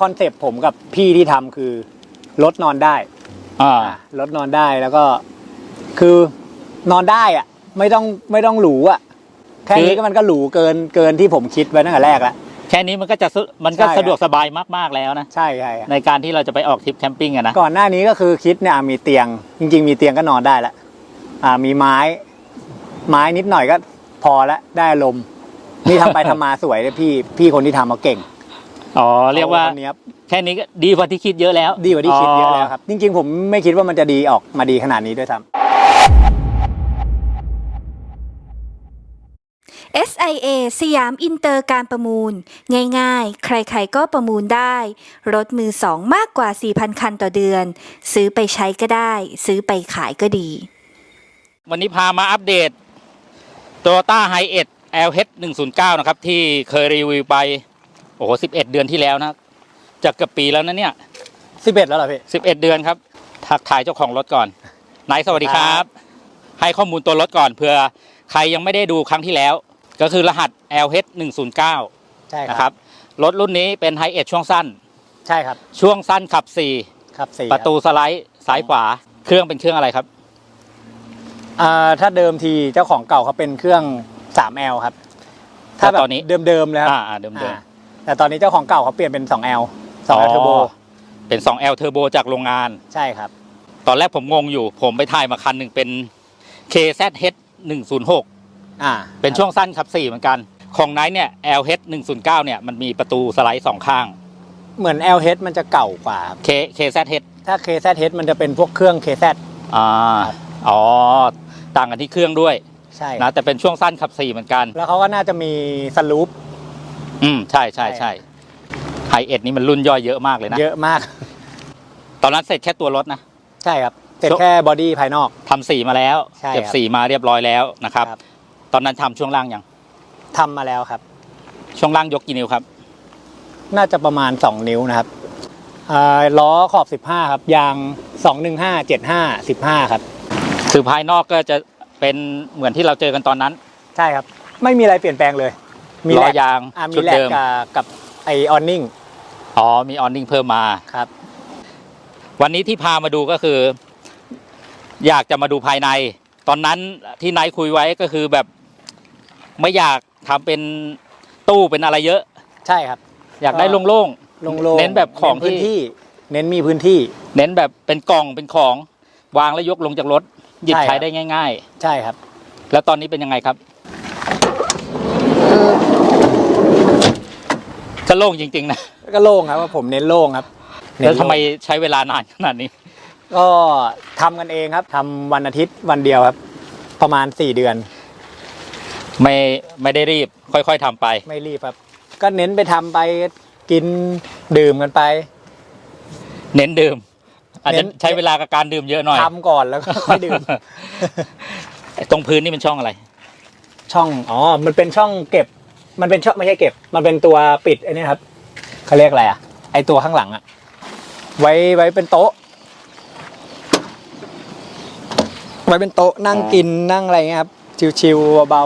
คอนเซปต์ผมกับพี่ที่ทำคือรถนอนได้อ่า อ่ารถนอนได้แล้วก็ คือนอนได้อะไม่ต้องไม่ต้องหรูอะแค่นี้ก็มันก็หรูเกินเกินที่ผมคิดไว้ตั้งแต่แรกแล้วแค่นี้มันก็จะสุมันก็ใช่ครับ สะดวกสบายมากๆแล้วนะ ใช่ใช่ครับในการที่เราจะไปออกทริปแคมปิ้งอะนะ ก่อนหน้านี้ก็คือคิดเนี่ยอะมีเตียง จริง ๆ มีเตียงก็นอนได้แล้วอ่า มีไม้ ไม้นิดหน่อยก็พอแล้วได้ลมณ์นี่ทำไป ทำมาสวยเลยพี่พี่คนที่ทำเขาเก่ง อ๋อเรียกว่าขคนเนี้ยแค่นี้ก็ดีกว่าที่คิดเยอะแล้วดีกว่าที่คิดเยอะแล้วครับ จริง ๆ ผมไม่คิดว่ามันจะดีออกมาดีขนาดนี้ด้วยซ้ำ SIA สยามอินเตอร์การประมูล ง่ายๆ ใครๆก็ประมูลได้ รถมือสองมากกว่า 4,000 คันต่อเดือน ซื้อไปใช้ก็ได้ ซื้อไปขายก็ดี วันนี้พามาอัปเดต Toyota h i 1 LH 109 นะครับ ที่เคยรีวิวไป โอ้โห11เดือนที่แล้วนะจะเกือบปีแล้วนะเนี่ยสิบเอ็ดแล้วเหรอพี่11เดือนครับ ทักทายเจ้าของรถก่อนนายสวัสดีครับ ให้ข้อมูลตัวรถก่อนเผื่อใครยังไม่ได้ดูครั้งที่แล้ว ก็คือรหัส LH 109ใช่นะคครัรับบรถรุ่นนี้เป็นไฮเอ d ช่วงสั้น ใช่ครับ ช่วงสั้นขับครับสี่4ประตูสไลด์ซ้ายขวา เครื่องเป็นเครื่องอะไรครับอ่าถ้าเดิมทีเจ้าของเก่าเขาเป็นเครื่อง 3L ครับ ถ้าแบแต่ตบอนนี้เดิมๆเลยครับอ่าอ่าเดิมเดิมอ่า แต่ตอนนี้เจ้าของเก่าเขาเปลี่ยนเป็น 2L 2L Turbo เป็น 2L Turbo จากโรงงาน ใช่ครับ ตอนแรกผมงงอยู่ ผมไปถ่ายมาคันหนึ่งเป็น KZH 106อ่า เป็นช่วงสั้นขับ4เหมือนกัน ของไนท์เนี่ย LH 109เนี่ยมันมีประตูสไลด์สองข้าง เหมือน LH มันจะเก่ากว่าครับ K KZH ถ้า KZH มันจะเป็นพวกเครื่อง KZ อ่าอ๋อ ต่างกันที่เครื่องด้วย ใช่นะแต่เป็นช่วงสั้นขับ4เหมือนกัน แล้วเขาก็น่าจะมีสลูป อืมใช่ใช่ใช่ใช่ไฮเอ็ดนี่มันรุ่นย่อยเยอะมากเลยนะ เยอะมาก ตอนนั้นเสร็จแค่ตัวรถนะ ใช่ครับ เสร็จแค่บอดี้ภายนอกทำสีมาแล้วใช่ครับเก็บสีมาเรียบร้อยแล้วนะครับครับตอนนั้นทำช่วงล่างยังทำมาแล้วครับ ช่วงล่างยกกี่นิ้วครับ น่าจะประมาณ 2 นิ้วนะครับอ่าล้อขอบ 15 ครับ ยาง 215 75 15 ครับ คือภายนอกก็จะเป็นเหมือนที่เราเจอกันตอนนั้น ใช่ครับ ไม่มีอะไรเปลี่ยนแปลงเลย มีล้แลอกยางอ่ามีชุดแลกเดิมกับกับไอออนนิ่งอ๋อมีออนนิ่งเพิ่มมา ครับ วันนี้ที่พามาดูก็คือ อยากจะมาดูภายใน ตอนนั้นที่นายคุยไว้ก็คือแบบไม่อยากทำเป็นตู้เป็นอะไรเยอะ ใช่ครับ อยากได้ก็ โล่งโล่งๆเน้นแบบของเน้นพื้นที่ ที่ เน้นมีพื้นที่ ๆ เน้นแบบเป็นกล่องเป็นของ วางแล้วยกลงจากรถหยิบใช่ครับใช้ได้ง่าย ใช่ครับ ๆ แล้วตอนนี้เป็นยังไงครับ จะโล่งจริงๆนะก็โล่งครับว่าผมเน้นโล่งครับเน้นแล้วโงทำไมใช้เวลานานขนาดนี้ ก็ทำกันเองครับทำวันอาทิตย์วันเดียวครับ ประมาณ 4 เดือนไม่ไม่ได้รีบ ค่อยๆทำไป ไม่รีบครับ ก็เน้นไปทำไปกินดื่มกันไป เน้นดื่ม อาจจะเน้น ใช้เวลากับการดื่มเยอะหน่อยทำก่อนแล้วก็ค่อยดื่ม ตรงพื้นนี่เป็นช่องอะไร ช่องอ๋อ มันเป็นช่องเก็บ มันเป็นช่องไม่ใช่เก็บ มันเป็นตัวปิดไอ้นี่ครับเขาเรียกอะไรอะไอตัวข้างหลังอะไว้ไว้เป็นโต๊ะ ไว้เป็นโต๊ะนั่งอ๋อกินนั่งอะไรเงี้ยครับ ชิวๆเบา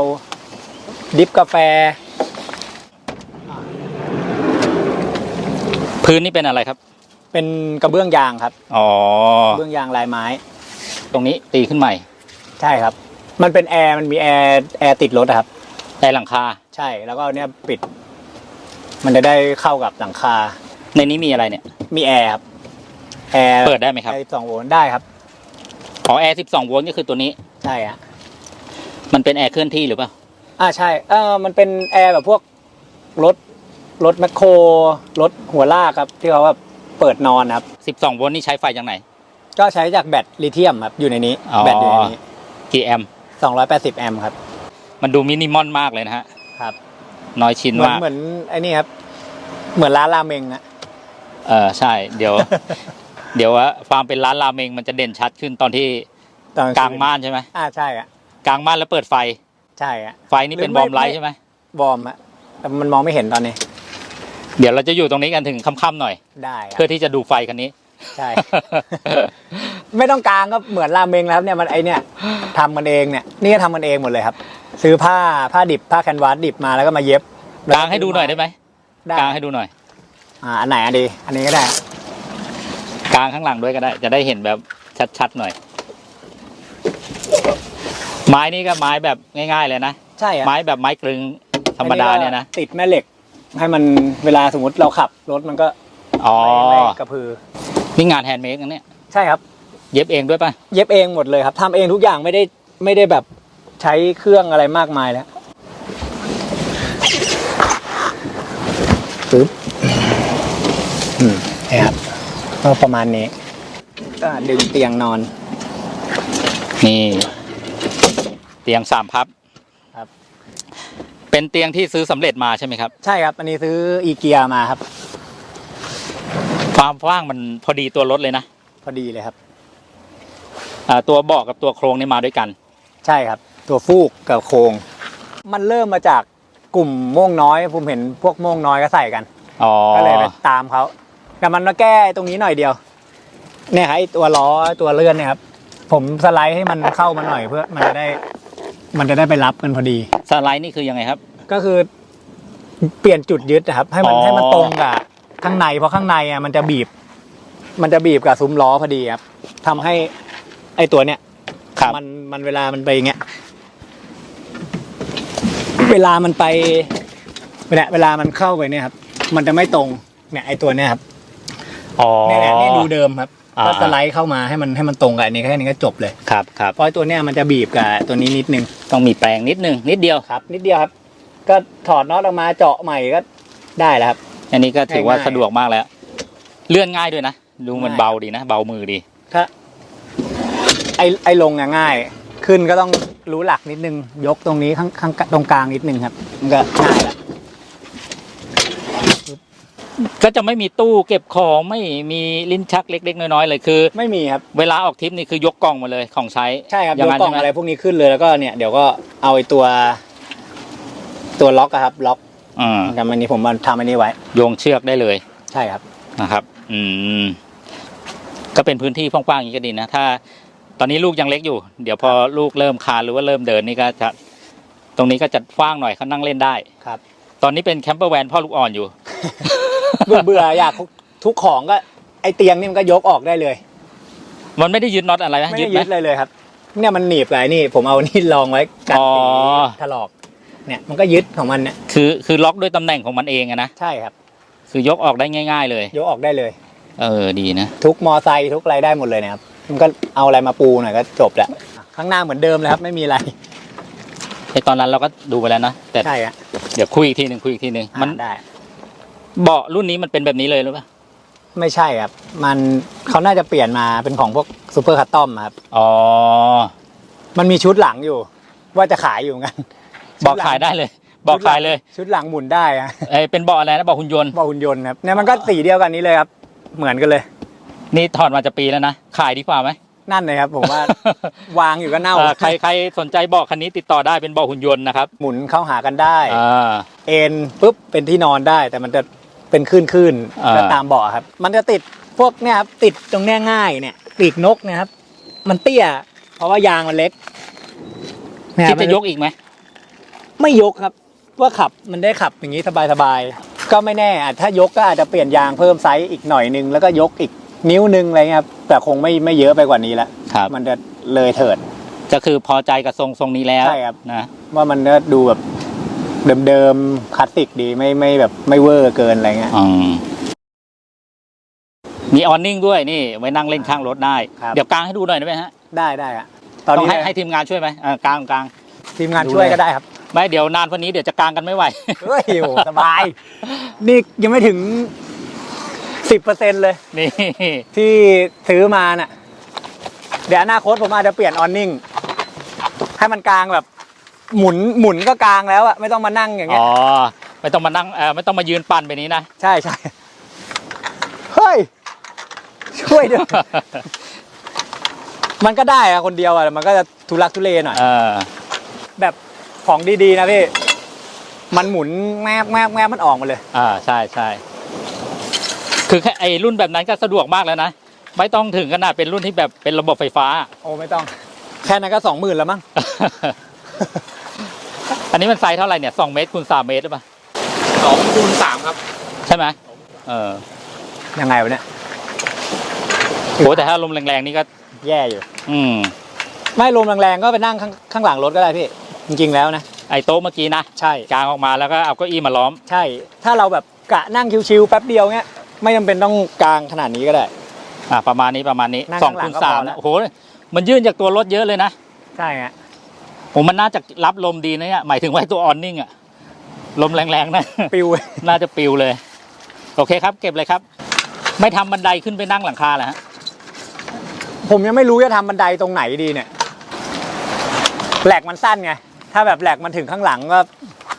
ๆดิฟกาแฟ พื้นนี่เป็นอะไรครับ เป็นกระเบื้องยางครับอ๋อกระเบื้องยางลายไม้ ตรงนี้ตีขึ้นใหม่ ใช่ครับ มันเป็นแอร์มันมีแอร์แอร์ติดรถอะครับ แต่หลังคา ใช่แล้วก็เนี่ยปิด มันจะได้เข้ากับหลังคา ในนี้มีอะไรเนี่ย มีแอร์ครับแอร์เปิดได้ไหมครับแอร์สองโวลต์ได้ครับอ๋อแอร์12โวลต์ก็คือตัวนี้ ใช่ฮะมันเป็นแอร์เคลื่อนที่หรือเปล่า อ่าใช่เออมันเป็นแอร์แบบพวกรถรถแมคโครรถหัวลากครับ ที่เขาแบบเปิดนอนครับ 12โวลต์นี่ใช้ไฟจากไหน ก็ใช้จากแบตลิเธียมครับอยู่ในนี้อ๋อ แบตอยู่ในนี้กี่แอมป์280แอมป์ครับ มันดูมินิมอลมากเลยนะฮะ ครับ น้อยชิ้นเหมือนมากเหมือนไอ้นี่ครับ เหมือนร้านราเมงอะเออใช่ เดี๋ยว เดี๋ยวว่าความเป็นร้านราเมงมันจะเด่นชัดขึ้นตอนที่ตอนกลางม่านใช่ไหมอ่าใช่อะกลางม่านแล้วเปิดไฟ ใช่อะไฟนี่เป็นหรืบออไม่มไลท์ไม่ใช่ไหมวอร์มอะแต่มันมองไม่เห็นตอนนี้ เดี๋ยวเราจะอยู่ตรงนี้กันถึงค่ำๆหน่อย ได้ครับเพื่อที่จะดูไฟคันนี้ ใช่ ไม่ต้องกลางก็เหมือนราเมงแล้วครับเนี่ยมันไอเนี่ยทำกันเองเนี่ยนี่ก็ทำกันเองหมดเลยครับ ซื้อผ้าผ้าดิบผ้าแคนวาสดิบมาแล้วก็มาเย็บกลางให้ดูหน่อยได้ไหมได้กลางให้ดูหน่อย อ่าอันไหนอะดี อันนี้ก็ได้กลางข้างหลังด้วยก็ได้ จะได้เห็นแบบชัดๆหน่อย ไม้นี่ก็ไม้แบบง่าย ๆ เลยนะใช่อะไม้แบบไม้กลึงธรรมดาเนี่ยนะอัก็ติดแม่เหล็ก ให้มันเวลาสมมติเราขับรถมันก็อ๋อไม่ไม่กระพือนี่งานแฮนด์เมดนะเนี่ยใช่ครับ เย็บเองด้วยป่ะ เย็บเองหมดเลยครับทำเองทุกอย่างไม่ได้ไม่ได้แบบ ใช้เครื่องอะไรมากมายแล้วปึ๊บอืมนี่ครับก็ประมาณนี้ ก็ดึงเตียงนอน นี่ เตียงสามพับครับ เป็นเตียงที่ซื้อสำเร็จมาใช่ไหมครับ ใช่ครับ อันนี้ซื้ออีเกียมาครับ ความกว้างมันพอดีตัวรถเลยนะ พอดีเลยครับ อ่าตัวเบาะกับตัวโครงนี่มาด้วยกัน ใช่ครับ ตัวฟูกกับโครงมันเริ่มมาจากกลุ่มม่วงน้อย ผมเห็นพวกม่วงน้อยก็ใส่กันอ๋อก็เลยไปตามเขาแต่มันมาแก้ตรงนี้หน่อยเดียว เนี่ยครับไอ้ตัวล้อตัวเลื่อนเนี่ยครับ ผมสไลด์ให้มันเข้ามาหน่อยเพื่อมันจะได้ มันจะได้ไปรับกันพอดี สไลด์นี่คือยังไงครับ ก็คือ เปลี่ยนจุดยึดนะครับ ให้มันอ๋อ ให้มันตรงกับข้างในเพราะข้างในอะมันจะบีบ มันจะบีบกับซุ้มล้อพอดีครับทำให้ ไอ้ตัวเนี้ย ครับ มันมันเวลามันไปอย่างเงี้ย เวลามันไปเนี่ยเวลามันเข้าไปเนี่ยครับ มันจะไม่ตรง เนี่ยไอตัวเนี้ยครับอ๋อ เนี่ยเนี่ยนี่ดูเดิมครับอ่า ก็สไลด์เข้ามาให้มันให้มันตรงกับอันนี้แค่นี้ก็จบเลยครับครับเพราะไอ้ตัวเนี้ยมันจะบีบกับตัวนี้นิดนึงต้องมีแปลงนิดนึงนิดเดียว ครับ นิดเดียวครับ ก็ถอดน็อตออกมาเจาะใหม่ก็ได้แล้วครับ อันนี้ก็ถือว่าง่ายๆสะดวกมากแล้ว เลื่อนง่ายด้วยนะ ดูมันง่าย เบาดีนะ เบามือดี ถ้าไอไอลงอะง่าย ขึ้นก็ต้องรู้หลักนิดนึง ยกตรงนี้ข้างข้างตรงกลางนิดนึงครับ มันก็ง่ายแล้วก็จะไม่มีตู้เก็บของไม่มีลิ้นชักเล็กๆน้อยๆเลยคือ ไม่มีครับ เวลาออกทริปนี่คือยกกล่องมาเลยของใช้ใช่ครับอยย่ากงนั้นกล่องใช่ไหมอะไรพวกนี้ขึ้นเลยแล้วก็เนี่ยเดี๋ยวก็เอาไอ้ตัว ตัวล็อกอะครับ ล็อกอืมแต่มันนี้ผมมาทำอันนี้ไว้ โยงเชือกได้เลยใช่ครับ นะครับ อืมก็เป็นพื้นที่กว้างๆอย่างนี้ก็ดีนะ ถ้าต อนนี้ลูกยังเล็กอยู่ เดี๋ยวพอลูกเริ่มคลานหรือว่าเริ่มเดินนี่ก็จะตรงนี้ก็จะกว้างหน่อยเขานั่งเล่นได้ครับ ตอนนี้เป็นแคมเปอร์แวนพ่อลูกอ่อนอยู่ เบื่อเบื่ออยากทุกของก็ ไอเตียงนี่มันก็ยกออกได้เลย มันไม่ได้ยึดน็อตอะไรนะไม่ยึได้ดไหมยึดเลยเลยครับ เนี่ยมันหนีบกับไอ้นี่ผมเอานี่รองไว้กันอ๋อสีถลอก เนี่ยมันก็ยึดของมันเนี่ยคือคือล็อกด้วยตำแหน่งของมันเองอะนะใช่ครับ คือยกออกได้ง่าย ๆ เลย ยกออกได้เลย เออดีนะ ทุกมอไซค์ทุกอะไรได้หมดเลยนะครับ มันก็เอาอะไรมาปูหน่อยก็จบแล้ว ข้างหน้าเหมือนเดิมเลยครับ ไม่มีอะไรไอตอนนั้นเราก็ดูไปแล้วนะแต่ใช่ฮะเดี๋ยวคุยอีกทีหนึ่งคุยอีกทีหนึ่งมันอ่าได้ เบาะรุ่นนี้มันเป็นแบบนี้เลยหรือเปล่าไม่ใช่ครับ มันเขาน่าจะเปลี่ยนมาเป็นของพวกซูเปอร์คัตตอมครับ อ๋อมันมีชุดหลังอยู่ ว่าจะขายอยู่เหมือนกันบอกขายได้เลย บอกขายเลยชุดหลังหมุนได้อะไอเป็นเบาะอะไรนะเบาะหุ่นยนต์ บอกหุ่นยนต์ครับเนี่ยมันก็สีเดียวกันนี้เลยครับ เหมือนกันเลย นี่ถอดมาจะปีแล้วนะ ขายดีกว่าไหม นั่นเลยครับ ผมว่า วางอยู่ก็เน่าเออใครใครสนใจเบาะคันนี้ติดต่อได้เป็นเบาะหุ่นยนต์นะครับหมุนเข้าหากันได้ อ่า เอ็นปุ๊บเป็นที่นอนได้ แต่มันจะเป็นคลื่นคลื่นๆอ่า ก็ตามเบาะครับ มันจะติดพวกเนี่ยครับติดตรงเนี้ยง่ายเนี่ยปีกนกเนะครับ มันเตี้ย เพราะว่ายางมันเล็กเนี่ยคิดมันจะยกอีกไหมไม่ยกครับ ว่าขับมันได้ขับอย่างนี้สบายๆก็ไม่แน่อาจถ้ายกก็อาจจะเปลี่ยนยางเพิ่มไซส์อีกหน่อยนึงแล้วก็ยกอีก นิ้วนึงอะไรเงี้ยครับแต่คงไม่ไม่เยอะไปกว่านี้ละครับ มันจะเลยเถิด ก็คือพอใจกับทรงทรงนี้แล้วใช่ครับ นะว่ามันก็ดูแบบเดิมๆคลาสสิกดีไม่ไม่แบบไม่เวอร์เกินอะไรเงี้ย อืมมีออนนิ่งด้วยนี่ ไว้นั่งเล่นข้างรถได้ ครับ เดี๋ยวกางให้ดูหน่อยได้ไหมฮะได้ได้อะตอนต้องนี้ให้ให้ทีมงานช่วยไหมอ่ากางกางทีมงานดูช่วยเลยก็ได้ครับไม่เดี๋ยวนานวันนี้เดี๋ยวจะกางกันไม่ไหว เฮ้ยโหสบาย นี่ยังไม่ถึง สิบเปอร์เซ็นเลยนี่ที่ซื้อมาน่ะ เดี๋ยวอนาคตผมอาจจะเปลี่ยนออนนิ่งให้มันกลางแบบ หมุนหมุนก็กลางแล้วอะไม่ต้องมานั่งอย่างเงี้อ๋ยอไม่ต้องมานั่งเออไม่ต้องมายืนปั่นแบบนี้นะใช่ใช่เฮ้ย ช่วยด้วยมันก็ได้อะคนเดียวอะแต่มันก็จะทุลักทุเลหน่อยเออแบบของดีๆนะพี่มันหมุนแมบแมบแมบมันออกมาเลย อ่าใช่ใช่ คือแค่ไอ้รุ่นแบบนั้นก็สะดวกมากแล้วนะ ไม่ต้องถึงขนาดเป็นรุ่นที่แบบเป็นระบบไฟฟ้า โอ้ไม่ต้อง แค่นั้นก็สองหมื่นแล้วมั้ง อันนี้มันไซส์เท่าไหร่เนี่ยสองเมตรคูณสามเมตรหรือเปล่าสองคูณสามครับ ใช่ไหมเออยังไงวะเนี่ยโอ้แต่ถ้าลมแรงๆนี่ก็ แย่อยู่ อืม ไม่ลมแรงๆก็ไปนั่งข้างข้างหลังรถก็ได้พี่ จริงๆแล้วนะ ไอ้โต๊ะเมื่อกี้นะ ใช่ กางออกมาแล้วก็เอาเก้าอี้มาล้อม ใช่ ถ้าเราแบบกะนั่งชิวๆแป๊บเดียวเงี้ย ไม่จำเป็นต้องกลางขนาดนี้ก็ได้ อ่าประมาณนี้ประมาณนี้นั่งสองข้างหลัคูงณก็สามพอแล้วโอ้โหมันยื่นจากตัวรถเยอะเลยนะใช่ฮะโอ้มันน่าจะรับลมดีนะเนี่ยหมายถึงว่าไอ้ตัวออนนิ่งอะลมแรงๆนะ ปิว น่าจะปิวเลย โอเคครับ เก็บเลยครับ ไม่ทำบันไดขึ้นไปนั่งหลังคาเหรอฮะผมยังไม่รู้จะทำบันไดตรงไหนดีเนี่ยแหลกมันสั้นไง ถ้าแบบแหลกมันถึงข้างหลังก็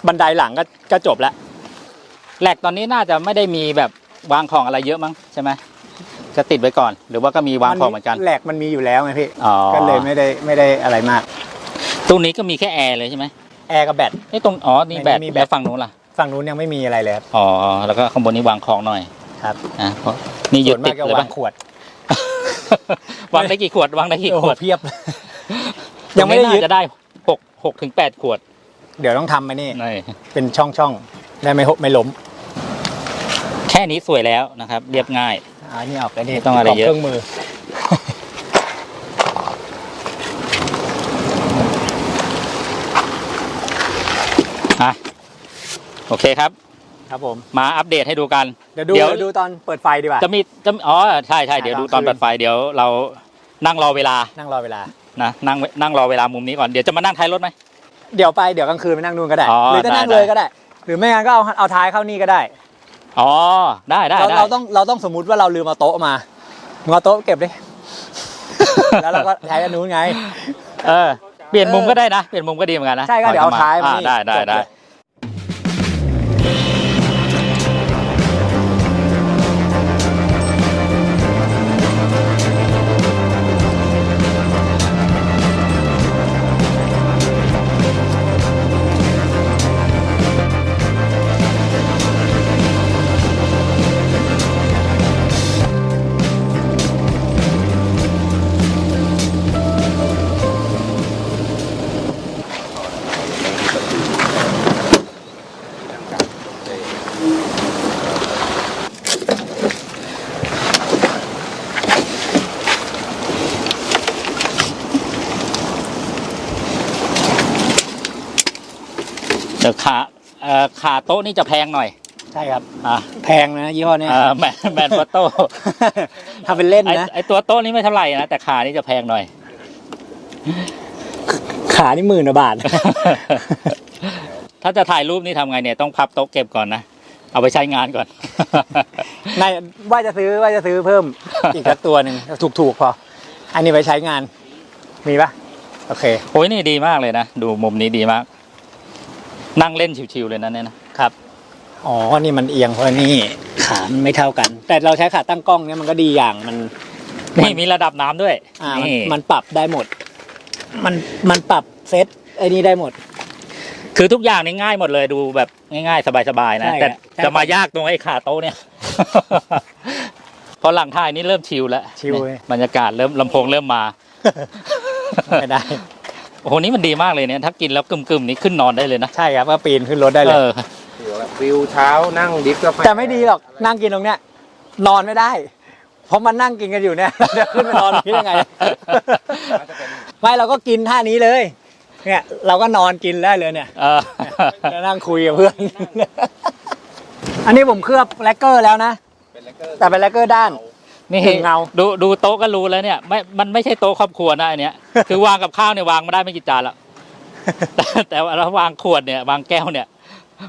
บันไดหลังก็ก็จบแล้วแหลกตอนนี้น่าจะไม่ได้มีแบบ วางของอะไรเยอะมั้งใช่ไหมจะติดไว้ก่อน หรือว่าก็มีวางของเหมือนกัน แหลกมันมีอยู่แล้วไงพี่อ๋อ ก็เลยไม่ได้ไม่ได้อะไรมาก ตู้นี้ก็มีแค่แอร์เลยใช่ไหมแอร์กับแบต ไอ้ตรงอ๋อนี่แบตไม่มีแบต แล้วฝั่งนู้นล่ะฝั่งนู้นยังไม่มีอะไรเลยครับ อ๋อแล้วก็ข้างบนนี้วางของหน่อยครับ อะเพราะนี่หยุส่ดวนติมาดกก็เลยวาปะงขวด วางได้กี่ขวดวางได้กี่โอ้ขโหวดเพียบ ยังไม่ได้ยึด ตรน่าจะได้หกหกถึงแปดขวดเดี๋ยวต้องทำไปนี่ นี่เป็นช่องช่องๆได้ไม่หกไม่ล้ม แค่นี้สวยแล้วนะครับ เรียบง่าย อ่านี่ออกแล้วนี่ไม่ต้องอะไรเยอะ เครื่องมือ อะ โอเคครับ ครับผม มาอัปเดตให้ดูกัน เดี๋ยวดูเดี๋ยวเดี๋ยวดูตอนเปิดไฟดีกว่า จะมีจะอ๋อใช่ใช่เดี๋ยวดูตอนกลางคืนเปิดไฟเดี๋ยวเรานั่งรอเวลา นั่งรอเวลา นะนั่งนั่งรอเวลามุมนี้ก่อน เดี๋ยวจะมานั่งท้ายรถไหม เดี๋ยวไปเดี๋ยวกลางคืนไปนั่งนู่นก็ได้อ๋อหรือจะนั่งได้เลยก็ได้ หรือไม่งั้นก็เอาเอาท้ายเข้านี่ก็ได้ อ๋อได้ได้เราได้ เราต้องเราต้องสมมุติว่าเราลืมเอาโต๊ะมามึงเอาโต๊ะเก็บดิ แล้วเราก็ใช้อันนู้นไง เออเปลี่ยนมุมก็ได้นะ เปลี่ยนมุมก็ดีเหมือนกันนะใช่ก็เดี๋ยวเอาท้ายมาอ่นี่ได้ได้จบเลยได้เโต๊ะนี่จะแพงหน่อย ใช่ครับ อะแพงนะยี่ห้อเนี้ยเอ่อแมนแมนโฟโต้ถ้าเป็นเล่นไอ้นะ ไอตัวโต๊ะนี่ไม่เท่าไหร่นะ แต่ขานี่จะแพงหน่อย ขานี่หมื่นกว่าบาท ถ้าจะถ่ายรูปนี่ทำไงเนี่ยต้องพับโต๊ะเก็บก่อนนะ เอาไปใช้งานก่อน นายว่าจะซื้อว่าจะซื้อเพิ่ม อีกสักตัวหนึ่งถูกๆพอ อันนี้ไปใช้งาน มีปะโอเค โอ้ยนี่ดีมากเลยนะ ดูมุมนี้ดีมาก นั่งเล่นชิวๆเลยนะเนี่ยนะ ครับ อ๋อ นี่มันเอียงเพราะนี่ขามันไม่เท่ากัน แต่เราใช้ขาตั้งกล้องเนี่ยมันก็ดีอย่างมัน นี่มีระดับน้ำด้วยอ่ามันนี่มันปรับได้หมด มันมันปรับเซตไอ้นี่ได้หมด คือทุกอย่างนี่ง่ายหมดเลยดูแบบง่ายๆ สบายๆนะ ใช่แต่ใช่ จะมายากตรงไอ้ขาโต๊ะเนี่ย พอหลังถ่ายนี่เริ่มชิลแล้วชิลเลยบรรยากาศเริ่มลำโพงเริ่มมา ไม่ได้ โอ้โหนี่มันดีมากเลยเนี่ย ถ้ากินแล้วกึมๆนี่ขึ้นนอนได้เลยนะ ใช่ครับก็ปีนขึ้นรถได้เลเอยอ วิวเช้านั่งดิฟกาแฟแต่ไม่ดีหรอกนั่งกินตรงเนี้ยนอนไม่ได้ เพราะมันนั่งกินกันอยู่เนี่ยเดี๋ยวขึ้นไปนอนตรงนี้ยังไงไม่เราก็กินท่านี้เลย เนี่ย เราก็นอนกินได้เลยเนี่ย เออแล้วนั่งคุยกับเพื่อน อันนี้ผมเคลือบแลกเกอร์แล้วนะแต่เป็นแลกเกอร์ด้าน นี่ถึงเงา ดูดูโต๊ะก็รู้แล้วเนี่ยไม่มันไม่ใช่โต๊ะครอบครัวนะอันเนี้ย คือวางกับข้าวเนี่ยวางมาได้ไม่กี่จานละแต่แต่ว่าเราวางขวดเนี่ยวางแก้วเนี่ย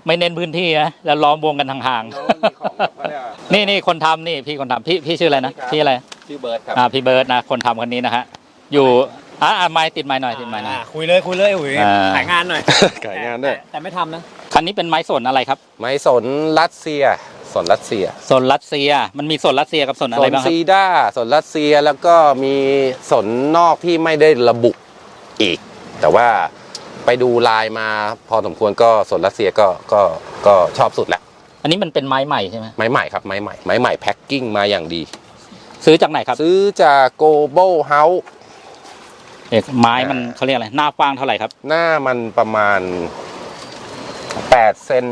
ไม่เน้นพื้นที่นะแล้วล้อมวงกันห่างแล้วมีของแบบว่าเนี่ยๆนี่นี่คนทำนี่พี่คนทำพี่พี่ชื่ออะไรนะพี่อะไรชื่อเบิร์ดครับอ่าพี่เบิร์ดนะคนทำคนนี้นะฮะอยู่อ่าอ่าไม้ติดไม้หน่อยติดไม้หน่อย อ่าคุยเลยคุยเลยอุ๋ยอ่า ขายงานหน่อยขายงานด้วย แต่แต่ไม่ทำนะ คันนี้เป็นไม้สนอะไรครับไม้สนรัสเซีย สนรัสเซียสนรัสเซีย มันมีสนรัสเซียกับสนอะสไรนบ้างครับซีด้าสนรัสเซียแล้วก็มีสนนอกที่ไม่ได้ระบุอีก แต่ว่า ไปดูลายมาพอสมควรก็สนรัสเซียก็ก็ก็ชอบสุดแหละอันนี้มันเป็นไม้ใหม่ใช่ไหมไม้ใหม่ครับไม้ใหม่ไม้ใหม่แพ็คกิ้งมาอย่างดี ซื้อจากไหนครับซื้อจากโกลบอลเฮาส์เอกไม้มันเขาเรียกอะไรหน้ากว้างเท่าไหร่ครับ หน้ามันประมาณ8เซน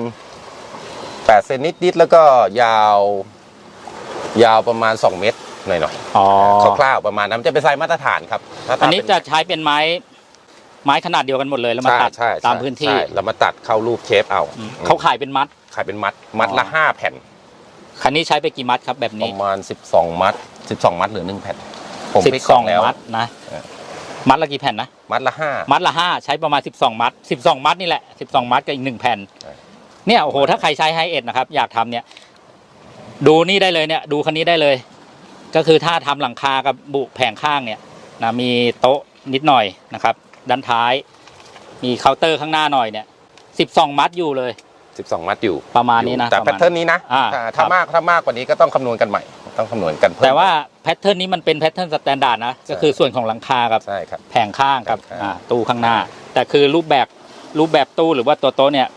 แปดเซนนิดๆแล้วก็ยาว ยาวประมาณ 2 เมตรหน่อยอ๋อๆคร่าวๆประมาณนั้นมันจะเป็นไซส์มาตรฐานครับถ้าอันนี้เป็จะใช้เป็นไม้ ไม้ขนาดเดียวกันหมดเลยแล้วมาใช่ตัดใช่ตามใช่พื้นที่ใช่แล้วมาตัดเข้ารูปเชฟเอาอืมเขาขายเป็นมัด ขายเป็นมัด มัดอ๋ละอห้าแผ่น คันนี้ใช้ไปกี่มัดครับแบบปนี้ระมาณ 12 มัด 12 มัดหรือหนึ่งแผ่นผมสิบพลิกสกล่อองงแล้ว มัดนะเออ มัดละกี่แผ่นนะ มัดละห้า มัดละห้าใช้ประมาณสิบสองมัดสิบสองมัดนี่แหละสิบสองมัดกับอีกหนึ่งแผ่นใช่ เนี่ยโอ้โหถ้าใครใช้ไฮเอ็ดนะครับ อยากทำเนี่ยดูนี่ได้เลยเนี่ย ดูคันนี้ได้เลย ก็คือถ้าทำหลังคากับบุแผงข้างเนี่ยนะมีโต๊ะนิดหน่อยนะครับ ด้านท้าย มีเคาน์เตอร์ข้างหน้าหน่อยเนี่ยสิบสองมัดอยู่เลย 12 มัดอยู่ประมาณนี้นะแต่ประแพมาณ ทเทิร์นนี้นะอ่าถ้าครัถ้าบ มากถ้ามากกว่านี้ก็ต้องคำนวณกันใหม่ ต้องคำนวณกันเพิ่ม แต่ว่าแพทเทิร์นนี้มันเป็นแพทเทิร์นสแตนดาร์ดนะก็คือส่วนของหลังคากับ ใช่ครับ แผงข้างกับแผงข้างอ่าตู้ข้างหน้า แต่คือรูปแบบรูปแบบตู้หรือว่าตัวโต๊ะเนี่ย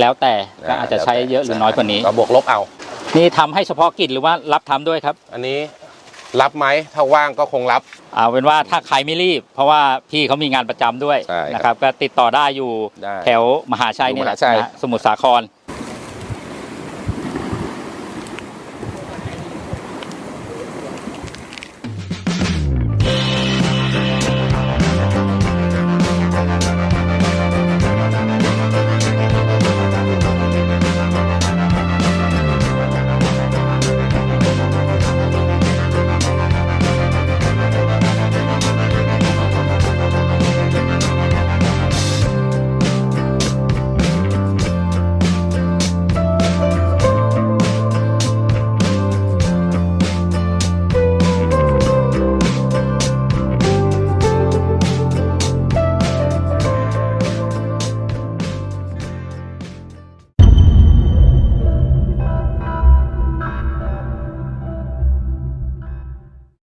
แล้วแต่ก็อาจจะใช้เยอะหรือน้อยกว่านี้ ก็บวกลบเอา นี่ทำให้เฉพาะกิจหรือว่ารับทำด้วยครับ อันนี้ รับไหมถ้าว่างก็คงรับ เอาเป็นว่าถ้าใครไม่รีบ เพราะว่าพี่เขามีงานประจำด้วยใช่ครับนะครับ ก็ติดต่อได้อยู่ได้แถวมหาชัยนี่แหละอยู่มหาชัย นะสมุทรสาคร